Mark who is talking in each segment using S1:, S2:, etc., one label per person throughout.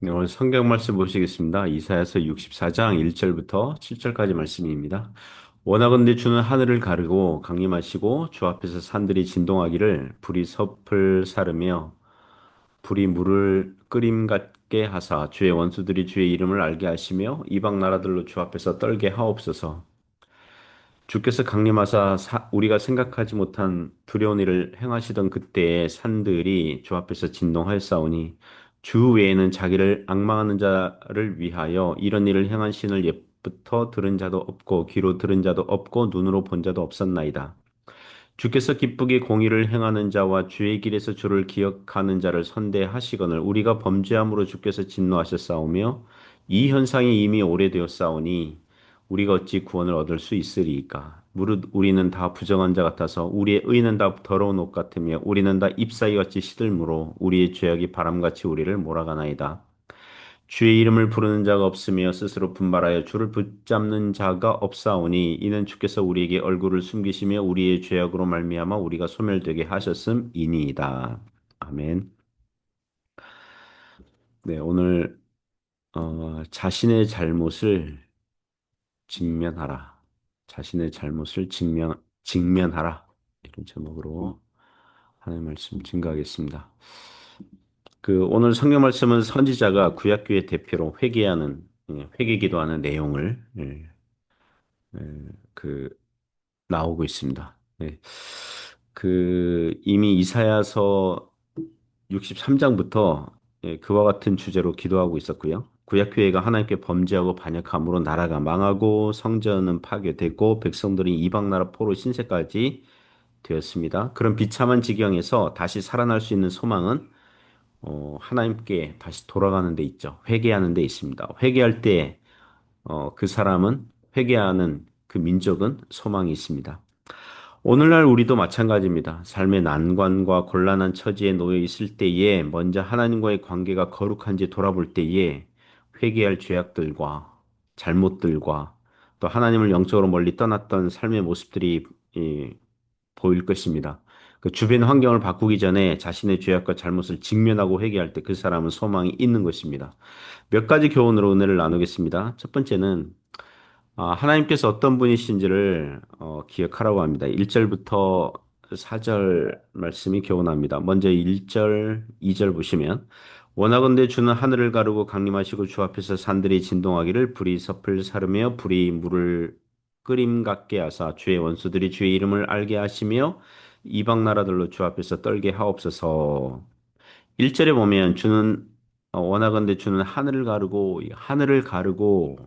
S1: 네, 오늘 성경 말씀 보시겠습니다. 이사야서 64장 1절부터 7절까지 말씀입니다. 원하건대 주는 하늘을 가르고 강림하시고 주 앞에서 산들이 진동하기를 불이 섭을 사르며 불이 물을 끓임 같게 하사 주의 원수들이 주의 이름을 알게 하시며 이방 나라들로 주 앞에서 떨게 하옵소서. 주께서 강림하사 사- 우리가 생각하지 못한 두려운 일을 행하시던 그때의 산들이 주 앞에서 진동하였사오니 주 외에는 자기를 앙망하는 자를 위하여 이런 일을 행한 신을 옛부터 들은 자도 없고 귀로 들은 자도 없고 눈으로 본 자도 없었나이다. 주께서 기쁘게 공의를 행하는 자와 주의 길에서 주를 기억하는 자를 선대하시거늘 우리가 범죄함으로 주께서 진노하셨사오며 이 현상이 이미 오래되었사오니 우리가 어찌 구원을 얻을 수 있으리이까 무릇 우리는 다 부정한 자 같아서 우리의 의는 다 더러운 옷 같으며 우리는 다 잎사귀 같이 시들므로 우리의 죄악이 바람같이 우리를 몰아가나이다 주의 이름을 부르는 자가 없으며 스스로 분발하여 주를 붙잡는 자가 없사오니 이는 주께서 우리에게 얼굴을 숨기시며 우리의 죄악으로 말미암아 우리가 소멸되게 하셨음이니이다. 아멘. 네, 오늘 어, 자신의 잘못을 직면하라. 자신의 잘못을 직면 직면하라. 이런 제목으로 하나님 말씀 증거하겠습니다. 그 오늘 성경 말씀은 선지자가 구약교회 대표로 회개하는 예, 회개 기도하는 내용을 예, 예, 그 나오고 있습니다. 예. 그 이미 이사야서 63장부터 그와 같은 주제로 기도하고 있었고요. 구약교회가 하나님께 범죄하고 반역함으로 나라가 망하고 성전은 파괴되고 백성들이 이방 나라 포로 신세까지 되었습니다. 그런 비참한 지경에서 다시 살아날 수 있는 소망은 어, 하나님께 다시 돌아가는 데 있죠. 회개하는 데 있습니다. 회개할 때, 어, 그 사람은, 회개하는 그 민족은 소망이 있습니다. 오늘날 우리도 마찬가지입니다. 삶의 난관과 곤란한 처지에 놓여 있을 때에 먼저 하나님과의 관계가 거룩한지 돌아볼 때에 회개할 죄악들과 잘못들과 또 하나님을 영적으로 멀리 떠났던 삶의 모습들이 이, 보일 것입니다. 그 주변 환경을 바꾸기 전에 자신의 죄악과 잘못을 직면하고 회개할 때 그 사람은 소망이 있는 것입니다. 몇 가지 교훈으로 은혜를 나누겠습니다. 첫 번째는 아, 하나님께서 어떤 분이신지를 어, 기억하라고 합니다. 1절부터 4절 말씀이 교훈합니다. 먼저 1절, 2절 보시면 원하건대 주는 하늘을 가르고 강림하시고 주 앞에서 산들이 진동하기를 불이 섭을 사르며 불이 물을 끓임 같게 하사 주의 원수들이 주의 이름을 알게 하시며 이방 나라들로 주 앞에서 떨게 하옵소서. 1절에 보면 주는 어, 원하건대 주는 하늘을 가르고 하늘을 가르고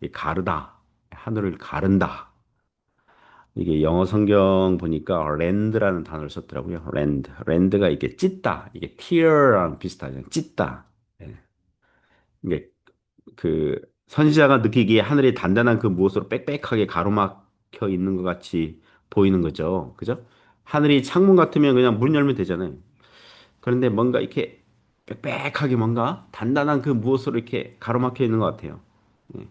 S1: 이 가르다 하늘을 가른다. 이게 영어 성경 보니까 랜드라는 단어를 썼더라고요. 랜드. 랜드가 이게 찢다. 이게 tear랑 비슷하죠. 찢다. 예. 이게 그 선지자가 느끼기에 하늘이 단단한 그 무엇으로 빽빽하게 가로막혀 있는 것 같이 보이는 거죠. 그죠? 하늘이 창문 같으면 그냥 문 열면 되잖아요. 그런데 뭔가 이렇게 빽빽하게 뭔가 단단한 그 무엇으로 이렇게 가로막혀 있는 것 같아요. 예.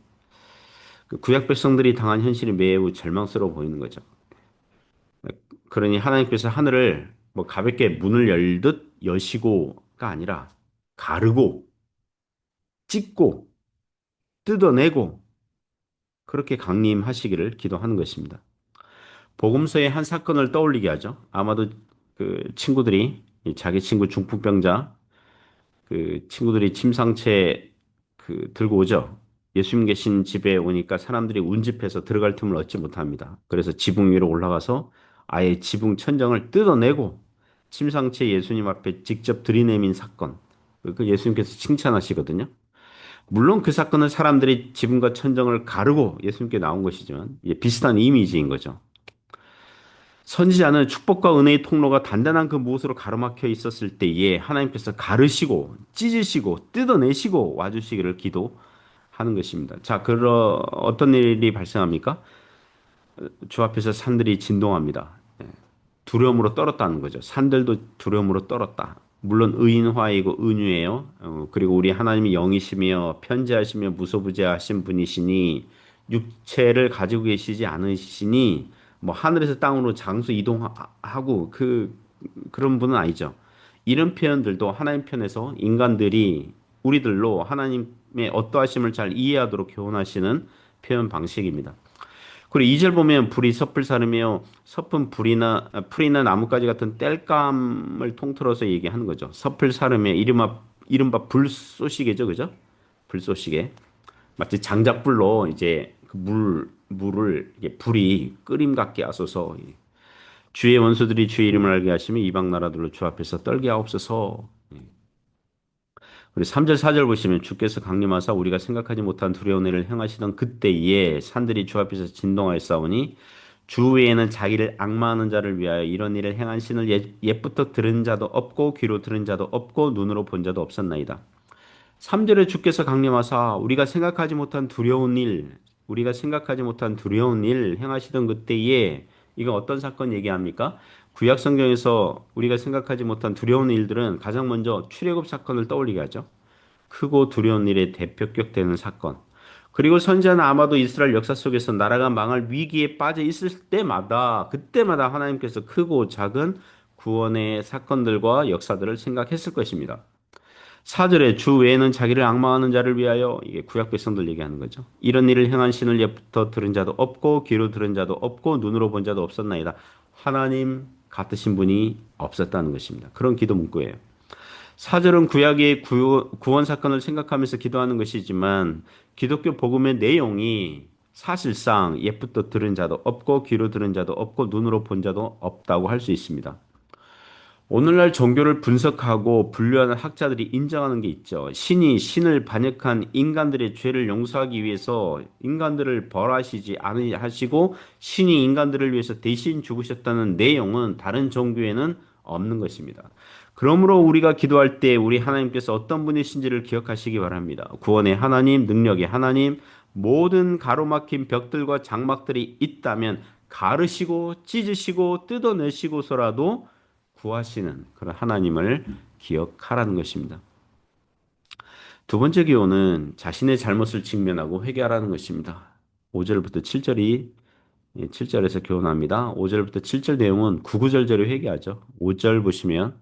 S1: 그 구약 백성들이 당한 현실이 매우 절망스러워 보이는 거죠. 그러니 하나님께서 하늘을 뭐 가볍게 문을 열듯 여시고가 아니라 가르고 찢고 뜯어내고 그렇게 강림하시기를 기도하는 것입니다. 복음서의 한 사건을 떠올리게 하죠. 아마도 그 친구들이 자기 친구 중풍병자 그 친구들이 침상채 그 들고 오죠. 예수님 계신 집에 오니까 사람들이 운집해서 들어갈 틈을 얻지 못합니다. 그래서 지붕 위로 올라가서 아예 지붕 천정을 뜯어내고 침상채 예수님 앞에 직접 들이내민 사건. 그 예수님께서 칭찬하시거든요. 물론 그 사건은 사람들이 지붕과 천정을 가르고 예수님께 나온 것이지만 비슷한 이미지인 거죠. 선지자는 축복과 은혜의 통로가 단단한 그 무엇으로 가로막혀 있었을 때에 하나님께서 가르시고 찢으시고 뜯어내시고 와주시기를 기도 하는 것입니다. 자, 그러 어떤 일이 발생합니까? 주 앞에서 산들이 진동합니다. 예. 두려움으로 떨었다는 거죠. 산들도 두려움으로 떨었다. 물론 의인화이고 은유예요. 어, 그리고 우리 하나님이 영이시며 편지하시며 무소부재하신 분이시니 육체를 가지고 계시지 않으시니 뭐 하늘에서 땅으로 장수 이동하고 그 그런 분은 아니죠. 이런 표현들도 하나님 편에서 인간들이 우리들로 하나님 의 어떠하심을 잘 이해하도록 교훈하시는 표현 방식입니다. 그리고 2절 보면 불이 섭을 사르며 섭은 불이나 아, 풀이나 나뭇가지 같은 땔감을 통틀어서 얘기하는 거죠. 섭을 사르며 이른바 이른바 불쏘시개죠, 그죠? 불쏘시개. 마치 장작불로 이제 그 물 물을 불이 끓임 같게 하소서. 주의 원수들이 주의 이름을 알게 하시며 이방 나라들로 주 앞에서 떨게 하옵소서. 우리 3절 4절 보시면 주께서 강림하사 우리가 생각하지 못한 두려운 일을 행하시던 그때에 산들이 주 앞에서 진동하였사오니 주 외에는 자기를 악마하는 자를 위하여 이런 일을 행한 신을 옛, 옛부터 들은 자도 없고 귀로 들은 자도 없고 눈으로 본 자도 없었나이다. 3절에 주께서 강림하사 우리가 생각하지 못한 두려운 일, 우리가 생각하지 못한 두려운 일 행하시던 그때에 이건 어떤 사건 얘기합니까? 구약 성경에서 우리가 생각하지 못한 두려운 일들은 가장 먼저 출애굽 사건을 떠올리게 하죠. 크고 두려운 일의 대표격 되는 사건. 그리고 선지자는 아마도 이스라엘 역사 속에서 나라가 망할 위기에 빠져 있을 때마다 그때마다 하나님께서 크고 작은 구원의 사건들과 역사들을 생각했을 것입니다. 사절에 주 외에는 자기를 악마하는 자를 위하여 이게 구약 백성들 얘기하는 거죠. 이런 일을 행한 신을 예부터 들은 자도 없고 귀로 들은 자도 없고 눈으로 본 자도 없었나이다. 하나님 같으신 분이 없었다는 것입니다. 그런 기도 문구예요. 사절은 구약의 구원 사건을 생각하면서 기도하는 것이지만 기독교 복음의 내용이 사실상 옛부터 들은 자도 없고 귀로 들은 자도 없고 눈으로 본 자도 없다고 할 수 있습니다. 오늘날 종교를 분석하고 분류하는 학자들이 인정하는 게 있죠. 신이 신을 반역한 인간들의 죄를 용서하기 위해서 인간들을 벌하시지 않으시고 신이 인간들을 위해서 대신 죽으셨다는 내용은 다른 종교에는 없는 것입니다. 그러므로 우리가 기도할 때 우리 하나님께서 어떤 분이신지를 기억하시기 바랍니다. 구원의 하나님, 능력의 하나님, 모든 가로막힌 벽들과 장막들이 있다면 가르시고 찢으시고 뜯어내시고서라도 구하시는 그런 하나님을 기억하라는 것입니다. 두 번째 기호는 자신의 잘못을 직면하고 회개하라는 것입니다. 5절부터 7절이 7절에서 교훈합니다. 5절부터 7절 내용은 구구절절히 회개하죠. 5절 보시면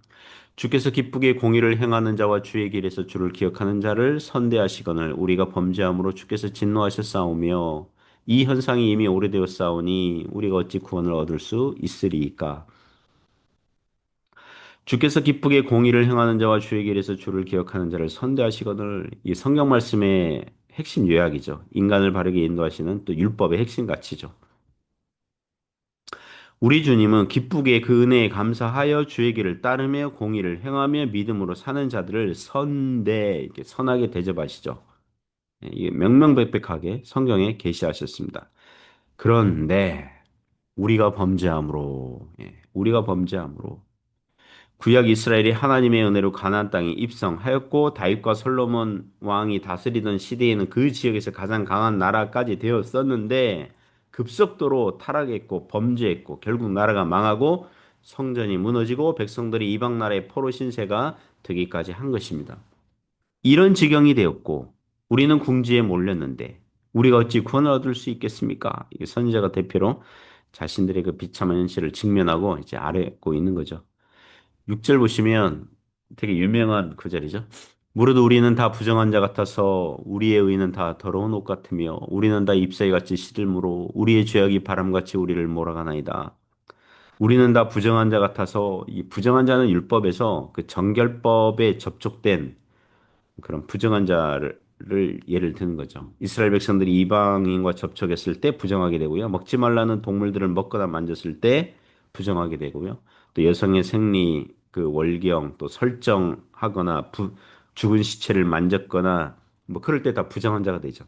S1: 주께서 기쁘게 공의를 행하는 자와 주의 길에서 주를 기억하는 자를 선대하시거늘 우리가 범죄함으로 주께서 진노하셨사오며 이 현상이 이미 오래되었사오니 우리가 어찌 구원을 얻을 수 있으리이까 주께서 기쁘게 공의를 행하는 자와 주의 길에서 주를 기억하는 자를 선대하시거늘 이 성경 말씀의 핵심 요약이죠. 인간을 바르게 인도하시는 또 율법의 핵심 가치죠. 우리 주님은 기쁘게 그 은혜에 감사하여 주의 길을 따르며 공의를 행하며 믿음으로 사는 자들을 선대 이렇게 선하게 대접하시죠. 예, 이게 명명백백하게 성경에 계시하셨습니다. 그런데 우리가 범죄함으로 예, 우리가 범죄함으로 구약 이스라엘이 하나님의 은혜로 가나안 땅에 입성하였고 다윗과 솔로몬 왕이 다스리던 시대에는 그 지역에서 가장 강한 나라까지 되었었는데 급속도로 타락했고 범죄했고 결국 나라가 망하고 성전이 무너지고 백성들이 이방 나라의 포로 신세가 되기까지 한 것입니다. 이런 지경이 되었고 우리는 궁지에 몰렸는데 우리가 어찌 구원을 얻을 수 있겠습니까? 선지자가 대표로 자신들의 그 비참한 현실을 직면하고 이제 아뢰고 있는 거죠. 6절 보시면 되게 유명한 구절이죠. 무릇 우리는 다 부정한 자 같아서 우리의 의는 다 더러운 옷 같으며 우리는 다 잎사귀 같이 시들므로 우리의 죄악이 바람같이 우리를 몰아가나이다. 우리는 다 부정한 자 같아서 이 부정한 자는 율법에서 그 정결법에 접촉된 그런 부정한 자를 예를 드는 거죠. 이스라엘 백성들이 이방인과 접촉했을 때 부정하게 되고요. 먹지 말라는 동물들을 먹거나 만졌을 때 부정하게 되고요. 또 여성의 생리 그 월경 또 설정하거나 부, 죽은 시체를 만졌거나 뭐 그럴 때 다 부정한 자가 되죠.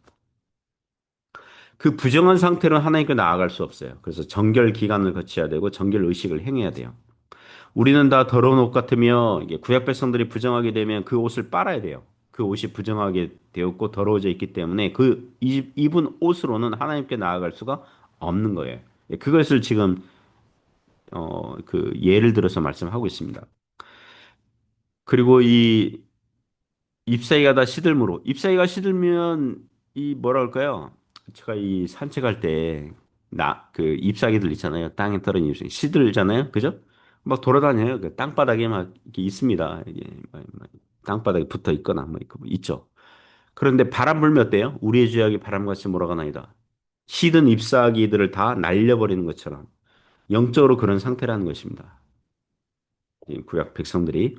S1: 그 부정한 상태로 하나님께 나아갈 수 없어요. 그래서 정결 기간을 거쳐야 되고 정결 의식을 행해야 돼요. 우리는 다 더러운 옷 같으며 구약 백성들이 부정하게 되면 그 옷을 빨아야 돼요. 그 옷이 부정하게 되었고 더러워져 있기 때문에 그 입은 옷으로는 하나님께 나아갈 수가 없는 거예요. 그것을 지금 어, 그 예를 들어서 말씀하고 있습니다. 그리고 이 잎사귀가 다 시들므로 잎사귀가 시들면 이 뭐라 할까요? 제가 이 산책할 때 나 그 잎사귀들 있잖아요. 땅에 떨어진 잎사귀 시들잖아요. 그죠? 막 돌아다녀요. 그 땅바닥에 막 이렇게 있습니다. 이게 땅바닥에 붙어 있거나 뭐 있죠. 그런데 바람 불면 어때요? 우리의 죄악이 바람같이 몰아가나이다. 시든 잎사귀들을 다 날려버리는 것처럼 영적으로 그런 상태라는 것입니다. 이 구약 백성들이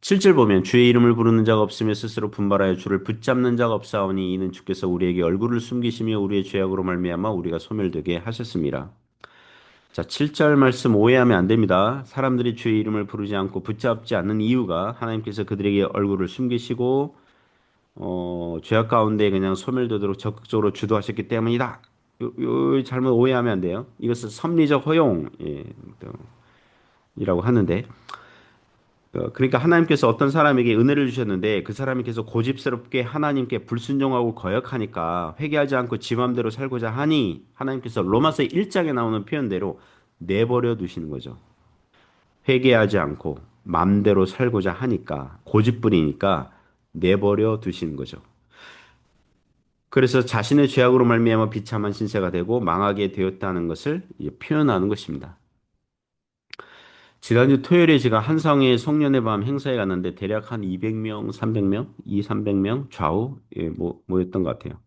S1: 7절 보면 주의 이름을 부르는 자가 없으며 스스로 분발하여 주를 붙잡는 자가 없사오니 이는 주께서 우리에게 얼굴을 숨기시며 우리의 죄악으로 말미암아 우리가 소멸되게 하셨습니다. 자, 7절 말씀 오해하면 안 됩니다. 사람들이 주의 이름을 부르지 않고 붙잡지 않는 이유가 하나님께서 그들에게 얼굴을 숨기시고 어, 죄악 가운데 그냥 소멸되도록 적극적으로 주도하셨기 때문이다. 요, 요 잘못 오해하면 안 돼요. 이것은 섭리적 허용 예, 이라고 하는데 어, 그러니까 하나님께서 어떤 사람에게 은혜를 주셨는데 그 사람이 계속 고집스럽게 하나님께 불순종하고 거역하니까 회개하지 않고 지 맘대로 살고자 하니 하나님께서 로마서 1장에 나오는 표현대로 내버려 두시는 거죠. 회개하지 않고 맘대로 살고자 하니까 고집부리니까 내버려 두시는 거죠. 그래서 자신의 죄악으로 말미암아 비참한 신세가 되고 망하게 되었다는 것을 표현하는 것입니다. 지난주 토요일에 제가 한성의 송년회 밤 행사에 갔는데 대략 한 200명, 300명, 2, 300명 좌우 예, 뭐 모였던 것 같아요.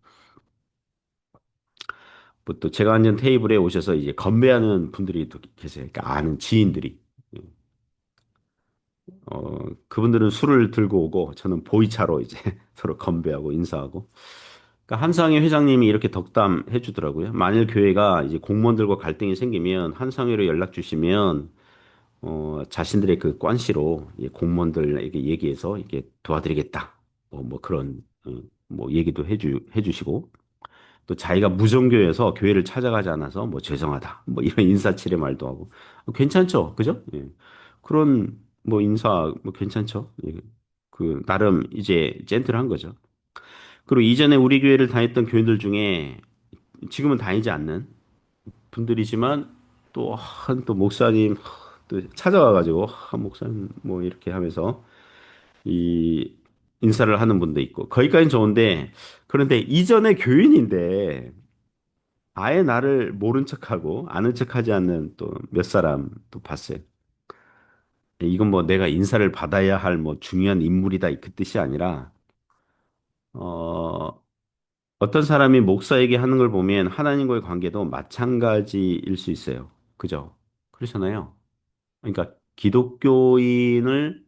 S1: 뭐 또 제가 앉은 테이블에 오셔서 이제 건배하는 분들이 또 계세요. 그러니까 아는 지인들이. 예. 어, 그분들은 술을 들고 오고 저는 보이차로 이제 서로 건배하고 인사하고. 그러니까 한상회 회장님이 이렇게 덕담해 주더라고요. 만일 교회가 이제 공무원들과 갈등이 생기면 한상회로 연락 주시면 어, 자신들의 그 관시로 이 공무원들에게 얘기해서 이게 도와드리겠다. 뭐, 뭐 그런 어, 뭐 얘기도 해주 해주시고 또 자기가 무정교여서 교회를 찾아가지 않아서 뭐 죄송하다. 뭐 이런 인사치레 말도 하고 어, 괜찮죠, 그죠? 예. 그런 뭐 인사 뭐 괜찮죠. 예. 그 나름 이제 젠틀한 거죠. 그리고 이전에 우리 교회를 다녔던 교인들 중에 지금은 다니지 않는 분들이지만 또한또 목사님 또 찾아와가지고 한 목사님 뭐 이렇게 하면서 이 인사를 하는 분도 있고 거기까지는 좋은데 그런데 이전에 교인인데 아예 나를 모른 척하고 아는 척하지 않는 또 몇 사람 또 봤어요. 이건 뭐 내가 인사를 받아야 할 뭐 중요한 인물이다 그 뜻이 아니라 어 어떤 사람이 목사에게 하는 걸 보면 하나님과의 관계도 마찬가지일 수 있어요. 그죠? 그렇잖아요. 그러니까 기독교인을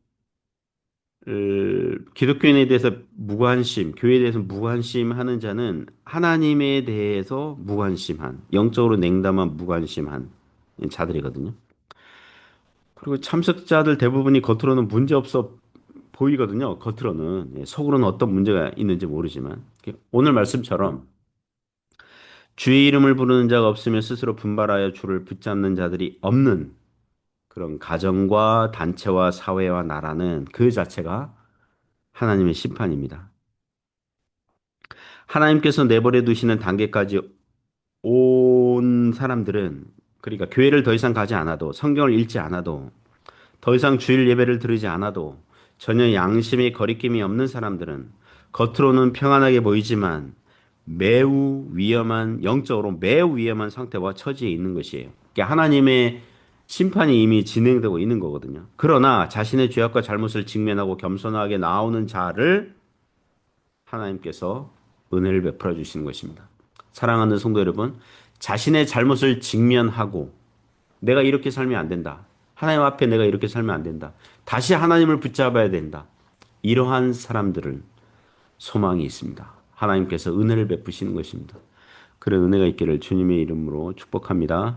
S1: 을, 기독교인에 대해서 무관심, 교회에 대해서 무관심하는 자는 하나님에 대해서 무관심한, 영적으로 냉담한 무관심한 자들이거든요. 그리고 참석자들 대부분이 겉으로는 문제 없어 보이거든요. 겉으로는 예, 속으로는 어떤 문제가 있는지 모르지만 오늘 말씀처럼 주의 이름을 부르는 자가 없으면 스스로 분발하여 주를 붙잡는 자들이 없는 그런 가정과 단체와 사회와 나라는 그 자체가 하나님의 심판입니다. 하나님께서 내버려 두시는 단계까지 온 사람들은 그러니까 교회를 더 이상 가지 않아도 성경을 읽지 않아도 더 이상 주일 예배를 들으지 않아도 전혀 양심의 거리낌이 없는 사람들은 겉으로는 평안하게 보이지만 매우 위험한 영적으로 매우 위험한 상태와 처지에 있는 것이에요. 그러니까 하나님의 심판이 이미 진행되고 있는 거거든요. 그러나 자신의 죄악과 잘못을 직면하고 겸손하게 나오는 자를 하나님께서 은혜를 베풀어 주시는 것입니다. 사랑하는 성도 여러분, 자신의 잘못을 직면하고 내가 이렇게 살면 안 된다. 하나님 앞에 내가 이렇게 살면 안 된다. 다시 하나님을 붙잡아야 된다. 이러한 사람들은 소망이 있습니다. 하나님께서 은혜를 베푸시는 것입니다. 그런 은혜가 있기를 주님의 이름으로 축복합니다.